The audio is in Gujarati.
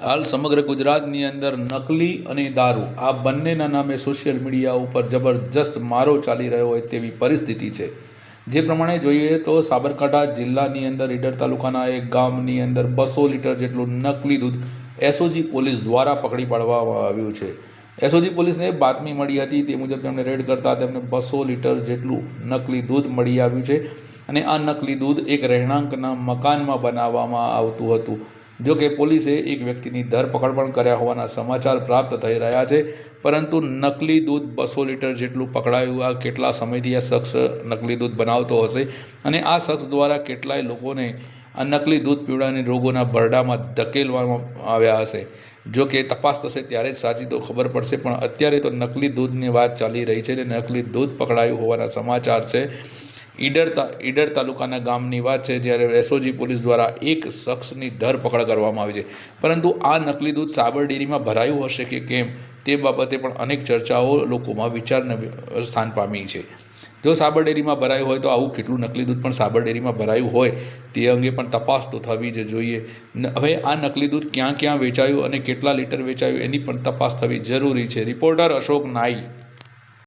હાલ સમગ્ર ગુજરાતની અંદર નકલી અને દારૂ, આ બંનેના નામે સોશિયલ મીડિયા ઉપર જબરજસ્ત મારો ચાલી રહ્યો હોય તેવી પરિસ્થિતિ છે. જે પ્રમાણે જોઈએ તો સાબરકાંઠા જિલ્લાની અંદર ઈડર તાલુકાના એક ગામની અંદર બસો લીટર જેટલું નકલી દૂધ એસઓજી પોલીસ દ્વારા પકડી પાડવામાં આવ્યું છે. એસઓજી પોલીસને બાતમી મળી હતી, તે મુજબ તેમણે રેડ કરતા તેમને બસો લીટર જેટલું નકલી દૂધ મળી આવ્યું છે અને આ નકલી દૂધ એક રહેણાંકના મકાનમાં બનાવવામાં આવતું હતું. જો કે પોલીસે એક વ્યક્તિની ધરપકડ પણ કર્યા હોવાના સમાચાર પ્રાપ્ત થઈ રહ્યા છે, પરંતુ નકલી દૂધ બસો લીટર જેટલું પકડાયું આ કેટલા સમયથી આ શખ્સ નકલી દૂધ બનાવતો હશે અને આ શખ્સ દ્વારા કેટલાય લોકોને આ નકલી દૂધ પીવડાવીને રોગોના બરડામાં ધકેલવામાં આવ્યા હશે. જો કે તપાસ થશે ત્યારે જ સાચી તો ખબર પડશે, પણ અત્યારે તો નકલી દૂધની વાત ચાલી રહી છે અને નકલી દૂધ પકડાયું હોવાના સમાચાર છે. ઈડર ઈડર તાલુકાના ગામની વાત છે, જ્યારે એસઓજી પોલીસ દ્વારા એક શખ્સની ધરપકડ કરવામાં આવી છે. પરંતુ આ નકલી દૂધ સાબર ડેરીમાં ભરાયું હશે કે કેમ, તે બાબતે પણ અનેક ચર્ચાઓ લોકોમાં વિચારને સ્થાન પામી છે. જો સાબર ડેરીમાં ભરાયું હોય તો આવું કેટલું નકલી દૂધ પણ સાબર ડેરીમાં ભરાયું હોય, તે અંગે પણ તપાસ તો થવી જ જોઈએ. હવે આ નકલી દૂધ ક્યાં ક્યાં વેચાયું અને કેટલા લીટર વેચાયું એની પણ તપાસ થવી જરૂરી છે. રિપોર્ટર અશોક નાઈ.